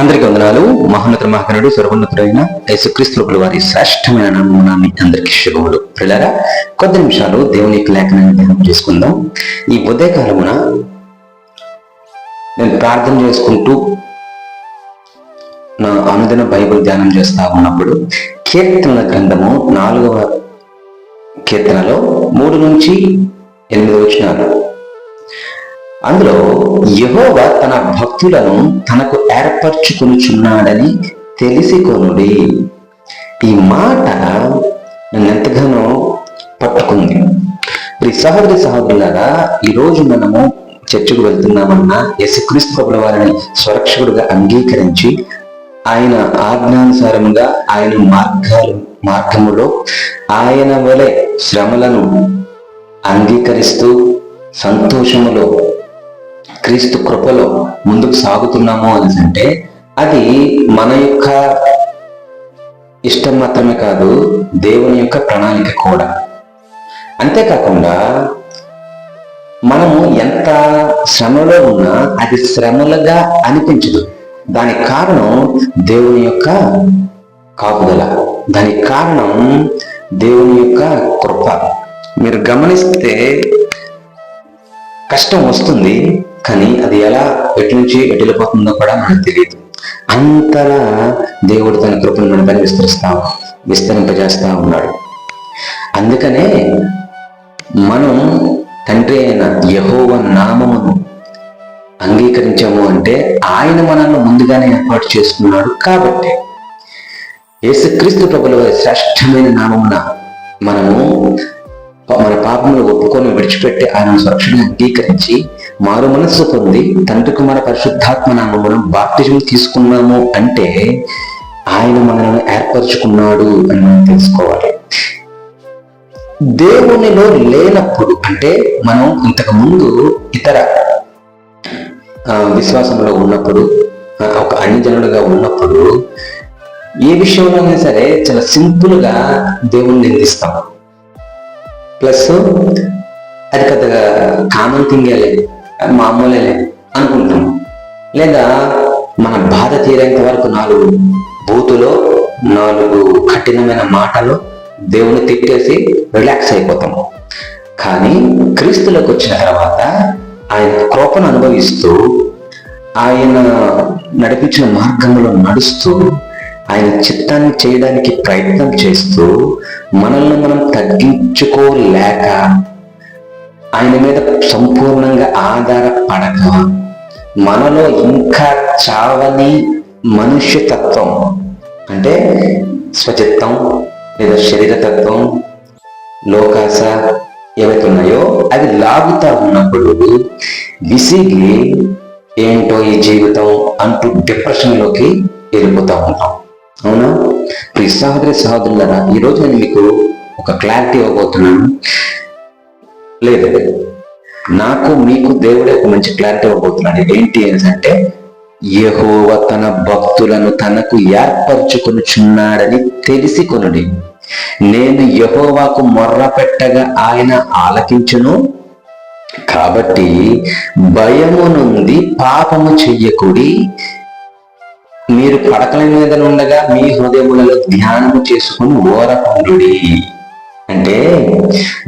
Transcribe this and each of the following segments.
అందరికీ వందనాలు. మహోన్నత మహాగణుడు సర్వోన్నతుడైన యేసుక్రీస్తుల వారి శ్రేష్టమైన నమూనాన్ని అందరికీ శుభములు. పిల్లరా కొద్ది నిమిషాలు దేవుని యొక్క లేఖనాన్ని ధ్యానం చేసుకుందాం. ఈ ఉదయకాలమున నేను ప్రార్థన చేసుకుంటూ నా అనుదిన బైబిల్ ధ్యానం చేస్తా ఉన్నప్పుడు కీర్తనల గ్రంథము నాలుగవ కీర్తనలో మూడు నుంచి ఎనిమిది వచ్చినారు అందులో యహోవా తన భక్తులను తనకు ఏర్పరచుకునిచున్నాడని తెలిసి కొనుడి ఈ మాట నన్ను ఎంతగానో పట్టుకుంది. మరి సహోదరి సహోదరులారా ఈరోజు మనము చర్చకు వెళ్తున్నామన్నా యశక్రీస్తు ప్రభుల వారిని సురక్షకుడుగా అంగీకరించి ఆయన ఆజ్ఞానుసారంగా ఆయన మార్గాలు మార్గములో ఆయన వలె శ్రమలను అంగీకరిస్తూ సంతోషములో క్రీస్తు కృపలో ముందుకు సాగుతున్నాము అని అంటే అది మన యొక్క ఇష్టం మాత్రమే కాదు దేవుని యొక్క ప్రణాళిక కూడా. అంతేకాకుండా మనము ఎంత శ్రమలో ఉన్నా అది శ్రమలుగా అనిపించదు. దానికి కారణం దేవుని యొక్క కాపుదల. దానికి కారణం దేవుని యొక్క కృప. మీరు గమనిస్తే కష్టం వస్తుంది కానీ అది ఎలా ఎటు నుంచి ఎటు వెళ్ళిపోతుందో కూడా మనకు తెలియదు అంతలా దేవుడు తన కృపను మనపై విస్తరిస్తా విస్తరింపజేస్తా ఉన్నాడు. అందుకనే మనం తండ్రి అయిన యహోవ నామమును అంగీకరించాము అంటే ఆయన మనల్ని ముందుగానే ఏర్పాటు చేసుకున్నాడు కాబట్టి. యేసుక్రీస్తు ప్రభుల శ్రేష్టమైన నామమున మనము మన పాపములు ఒప్పుకొని విడిచిపెట్టి ఆయన సురక్షణ అంగీకరించి మారు మనస్సు పొంది తండ్రి కుమార పరిశుద్ధాత్మ నామమును బాప్తిజం తీసుకున్నాము అంటే ఆయన మనల్ని ఏర్పరచుకున్నాడు అని మనం తెలుసుకోవాలి. దేవునిలో లేనప్పుడు అంటే మనం ఇంతకు ముందు ఇతర విశ్వాసంలో ఉన్నప్పుడు ఒక అన్యజనుడుగా ఉన్నప్పుడు ఏ విషయంలోనే సరే చాలా సింపుల్గా దేవుణ్ణి నిందిస్తాం. ప్లస్ అది పెద్దగా కామన్ థింగే అది మామూలే అనుకుంటున్నాం. అనుకుంటాం లేదా మన బాధ తీరేంత వరకు నాలుగు బూతులో నాలుగు కఠినమైన మాటలు దేవుని తిట్టేసి రిలాక్స్ అయిపోతాము కానీ క్రీస్తులోకి వచ్చిన తర్వాత ఆయన కృపను అనుభవిస్తూ ఆయన నడిపించిన మార్గంలో నడుస్తూ ఆయన చిత్తాన్ని చేయడానికి ప్రయత్నం చేస్తూ మనల్ని మనం తగ్గించుకోలేక ఆయన మీద సంపూర్ణంగా ఆధారపడక మనలో ఇంకా చావని మనుష్యతత్వం అంటే స్వచిత్తం లేదా శరీరతత్వం లోకాస ఏవైతే ఉన్నాయో అవి లాగుతా ఉన్నప్పుడు విసిగి ఏంటో ఈ జీవితం అంటూ డిప్రెషన్లోకి వెళ్ళిపోతా ఉంటాం. అవునా? ప్రియ సహోదరి సహోదరులరా ఈరోజు నేను మీకు ఒక క్లారిటీ ఇవ్వబోతున్నాను. లేదు. నాకు మీకు దేవుడే ఒక మంచి క్లారిటీ ఇవ్వబోతున్నాడు. ఏంటి అంటే యహోవ తన భక్తులను తనకు ఏర్పరచుకొనుచున్నాడని తెలిసి కొనుడి. నేను యహోవాకు మొర్ర పెట్టగా ఆయన ఆలకించును. కాబట్టి భయము నుండి పాపము చెయ్యకుడి. మీరు పడకల మీద ఉండగా మీ హృదయములలో ధ్యానము చేసుకుని ఓరకుండు అంటే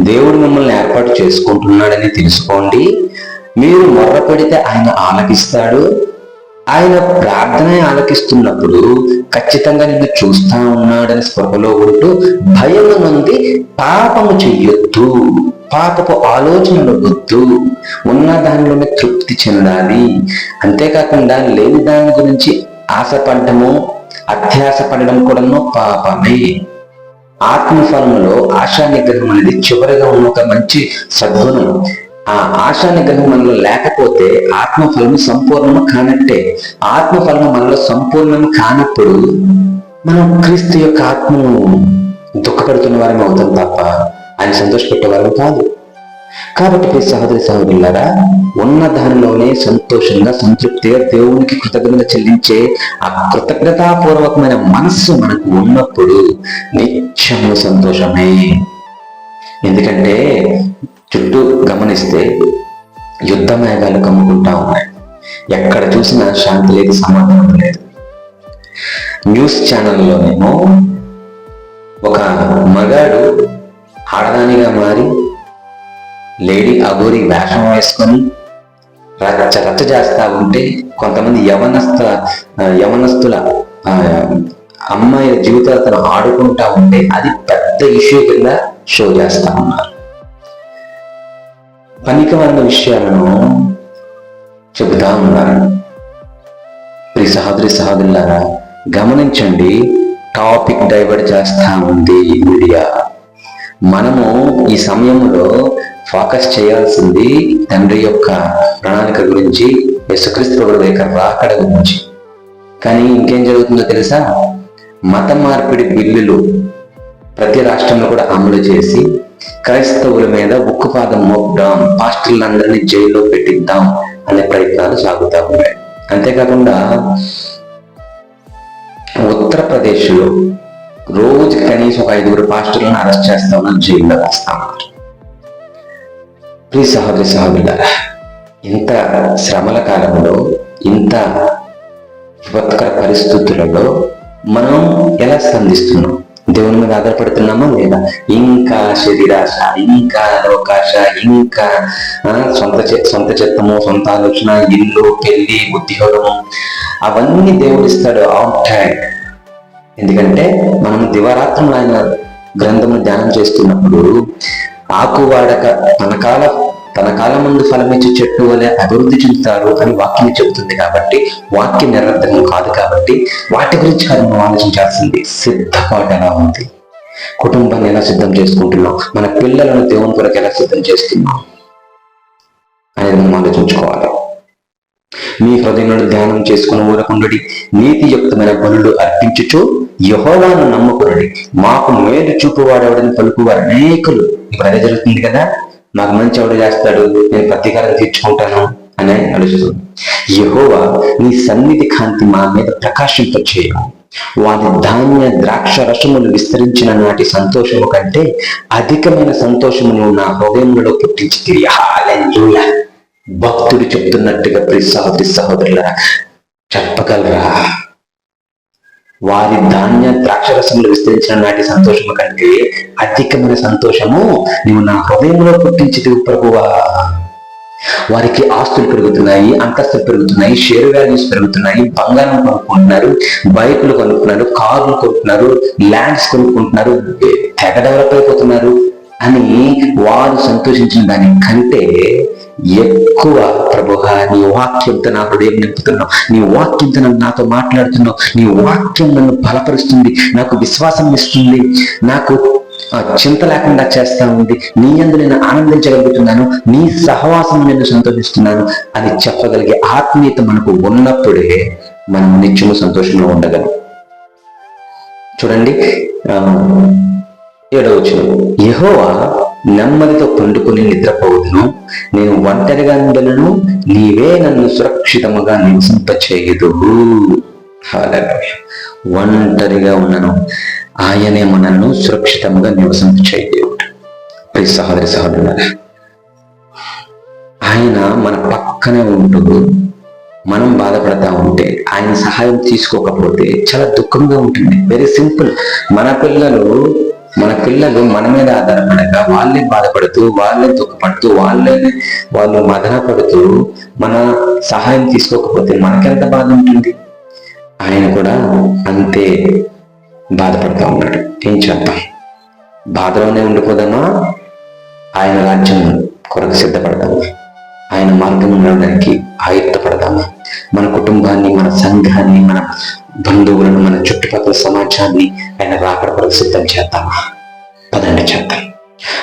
దేవుడు మిమ్మల్ని ఏర్పాటు చేసుకుంటున్నాడని తెలుసుకోండి. మీరు మొర్ర పెడితే ఆయన ఆలకిస్తాడు. ఆయన ప్రార్థన ఆలకిస్తున్నప్పుడు ఖచ్చితంగా నిన్ను చూస్తా ఉన్నాడని స్పృహలో ఉంటూ భయం నుండి పాపము చెయ్యొద్దు. పాపపు ఆలోచనలు వద్దు. ఉన్న దానిలోనే తృప్తి చెందాలి. అంతేకాకుండా లేని దాని గురించి ఆశపడము అత్యాశపడడం కూడాను పాపమే. ఆత్మఫలంలో ఆశా నిగ్రహం అనేది చివరిగా ఉన్న ఒక మంచి సద్గుణం. ఆ ఆశా నిగ్రహం మనలో లేకపోతే ఆత్మఫలం సంపూర్ణము కానట్టే. ఆత్మఫలం మనలో సంపూర్ణము కానప్పుడు మనం క్రీస్తు యొక్క ఆత్మను దుఃఖపడుతున్న వారం అవుతాం తప్ప ఆయన సంతోషపెట్టే వారం కాదు. కాబట్టి సహోదరి సహోదరులారా ఉన్న దానిలోనే సంతోషంగా సంతృప్తిగా దేవునికి కృతజ్ఞత చెల్లించే ఆ కృతజ్ఞతాపూర్వకమైన మనస్సు మనకు ఉన్నప్పుడు నిత్యము సంతోషమే. ఎందుకంటే చుట్టూ గమనిస్తే యుద్ధ మేఘాలు కమ్ముకుంటా ఉన్నాయి. ఎక్కడ చూసినా శాంతి లేదు సమాధానం లేదు. న్యూస్ ఛానల్లోనేమో ఒక మగాడు ఆడదానిగా మారి లేడీ అగోరి వేషం వేసుకొని రచ్చ రచ్చ చేస్తా ఉంటే కొంతమంది యవనస్థ యవనస్తుల అమ్మాయిల జీవితాలతో ఆడుకుంటా ఉంటే అది పెద్ద ఇష్యూ కింద షో చేస్తా ఉన్నారు. పనికిమాలిన విషయాలను చెబుతా ఉన్నారు. ప్రి సహోదరి సహోదరులారా గమనించండి టాపిక్ డైవర్ట్ చేస్తా ఉంది మీడియా మనము ఈ సమయంలో ఫోకస్ చేయాల్సింది తండ్రి యొక్క ప్రణాళిక గురించి యశుక్రీస్తు ప్రభువు యొక్క రాకడ గురించి. కానీ ఇంకేం జరుగుతుందో తెలుసా? మత మార్పిడి బిల్లులు ప్రతి రాష్ట్రంలో కూడా అమలు చేసి క్రైస్తవుల మీద ఉక్కుపాదం మోపుదాం పాస్టర్లందరినీ జైల్లో పెట్టిద్దాం అనే ప్రయత్నాలు సాగుతూ ఉన్నాయి. అంతేకాకుండా ఉత్తరప్రదేశ్లో రోజు కనీసం ఒక ఐదుగురు పాస్టర్లను అరెస్ట్ చేస్తా ఉన్నారు జైల్లో వేస్తా ఉన్నారు ప్రియ సహోదరి సహోదరులారా ఇంత శ్రమల కాలంలో ఇంత విపత్కర పరిస్థితులలో మనం ఎలా స్పందిస్తున్నాం? దేవుని మీద ఆధారపడుతున్నామా లేదా? ఇంకా శరీరాశ ఇంకా లోకాశ ఇంకా సొంత సొంత చిత్తము సొంత ఆలోచన ఇల్లు పెళ్ళి ఉద్యోగము అవన్నీ దేవుడు ఇస్తాడు ఆన్ టైం. ఎందుకంటే మనం దివారాత్రం ఆయన గ్రంథము ధ్యానం చేస్తున్నప్పుడు ఆకు వాడక తన కాల తన కాలం ముందు ఫలమిచ్చే చెట్టు వలె అభివృద్ధి చెందుతారు అని వాక్యం చెబుతుంది కాబట్టి వాక్యం నిరర్థకం కాదు కాబట్టి వాటి గురించి కాదు మనం ఆలోచించాల్సింది సిద్ధపాటు ఎలా ఉంది? కుటుంబాన్ని ఎలా సిద్ధం చేసుకుంటున్నాం? మన పిల్లలను దేవుని కొరకు ఎలా సిద్ధం చేస్తున్నాం అనేది మనం ఆలోచించుకోవాలి. మీ హృదయంలో ధ్యానం చేసుకుని ఊరకుండడి నీతియుక్తమైన పనులు అర్పించుచు యహోవాను నమ్ముకునడి. మాకు మేలు చూపువాడెవడని పలుకువారు అనేకులు. ఇప్పుడు అదే జరుగుతుంది కదా? నాకు మంచి ఎవడు చేస్తాడు నేను ప్రతీకారం తీర్చుకుంటాను అనే అడుగుతుంది యహోవా నీ సన్నిధి కాంతి మా మీద ప్రకాశింపచేయము వారి ధాన్య ద్రాక్ష రసములు విస్తరించిన నాటి సంతోషము కంటే అధికమైన సంతోషము నా హృదయంలో పుట్టించి భక్తుడు చెప్తున్నట్టుగా ప్రియ సహోదరి సహోదరులరా చెప్పగలరా? వారి ధాన్య ద్రాక్షరసములు విస్తరించిన నాటి సంతోషము కంటే అధికమైన సంతోషము నువ్వు నా హృదయంలో పుట్టించితివి ప్రభువా. వారికి ఆస్తులు పెరుగుతున్నాయి అంతస్తులు పెరుగుతున్నాయి షేర్ వాల్యూస్ పెరుగుతున్నాయి బంగారం కొనుక్కుంటున్నారు బైకులు కొనుక్కుంటున్నారు కార్లు కొనుక్కుంటున్నారు ల్యాండ్స్ కొనుక్కుంటున్నారు తెగ డెవలప్ అయిపోతున్నారు అని వారు సంతోషించిన దానికంటే ఎక్కువ ప్రభుగా నీ వాక్యంతో నా హృదయం నింపుతున్నావు. నీ వాక్యంతో నన్ను నాతో మాట్లాడుతున్నావు. నీ వాక్యం నన్ను బలపరుస్తుంది. నాకు విశ్వాసం ఇస్తుంది. నాకు చింత లేకుండా చేస్తా ఉంది. నీ అందు నేను ఆనందించగలుగుతున్నాను. నీ సహవాసం నేను సంతోషిస్తున్నాను. అని చెప్పగలిగే ఆత్మీయత మనకు ఉన్నప్పుడే మనం నిత్యము సంతోషంగా ఉండగలం. చూడండి ఆ, ఏడవ వచనం. నెమ్మదితో పండుకుని నిద్రపోవదును. నేను ఒంటరిగా ఉండలను. నీవే నన్ను సురక్షితముగా నివసింపచేయదు ఒంటరిగా ఉన్నను. ఆయనే నన్ను సురక్షితంగా నివసింపచేయ దేవుడు ప్రి సహోదరి సహోదరులారా ఆయన మన పక్కనే ఉంటూ మనం బాధపడతా ఉంటే ఆయన సహాయం తీసుకోకపోతే చాలా దుఃఖంగా ఉంటుంది. వెరీ సింపుల్ మన పిల్లలు మన పిల్లలు మన మీద ఆధారపడక వాళ్ళే బాధపడుతూ వాళ్ళే దుఃఖపడుతూ వాళ్ళే వాళ్ళు మదన పడుతూ మన సహాయం తీసుకోకపోతే మనకెంత బాధ ఉంటుంది? ఆయన కూడా అంతే బాధపడుతూ ఉన్నాడు. ఏం చేద్దాం? బాధలోనే ఉండిపోదామా? ఆయన రాజ్యం కొరకు సిద్ధపడదామా? ఆయన మార్గం నడవడానికి ఆయుక్తపడదామా మన కుటుంబాన్ని మన సంఘాన్ని మన బంధువులను మన చుట్టుపక్కల సమాజాన్ని ఆయన రాకడ కొరకు సిద్ధం చేద్దామా పదండి చేద్దాం.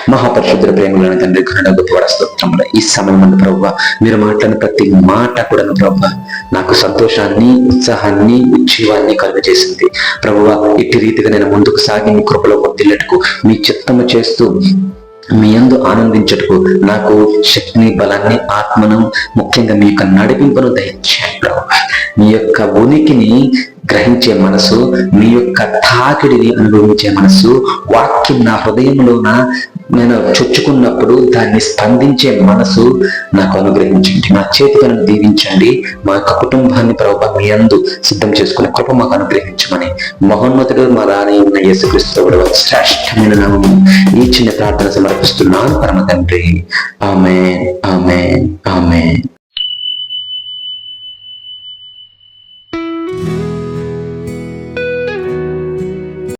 మహాపరిశుద్ధ ప్రేమలను తండ్రి కన్నడ స్తోత్రములు. ఈ సమయం ప్రభు మీరు మాట్లాడిన ప్రతి మాట కూడా ప్రభు నాకు సంతోషాన్ని ఉత్సాహాన్ని ఉజ్జీవాన్ని కలుగజేసింది. ప్రభువ ఇట్టి రీతిగా నేను ముందుకు సాగి మీ కృపలో వర్దిల్లటకు మీ చిత్తము చేస్తూ మీ యందు ఆనందించటకు నాకు శక్తిని బలాన్ని ఆత్మను ముఖ్యంగా మీ యొక్క నడిపింపును దయచేయండి మీ యొక్క ఉనికిని గ్రహించే మనసు మీ యొక్క తాకిడిని అనుభవించే మనసు వాక్యం నా హృదయంలోన నేను చొచ్చుకున్నప్పుడు దాన్ని స్పందించే మనసు నాకు అనుగ్రహించండి. నా చేతి పనులు దీవించండి. మా యొక్క కుటుంబాన్ని ప్రభావ మీ అందు సిద్ధం చేసుకునే కృప మాకు అనుగ్రహించమని మహోన్నతుడు మా రాని ఉన్న యేసుక్రీస్తు శ్రేష్టమైన నామము ఈ చిన్న ప్రార్థన సమర్పిస్తున్నాను. పరమ తండ్రి. ఆమె ఆమె ఆమె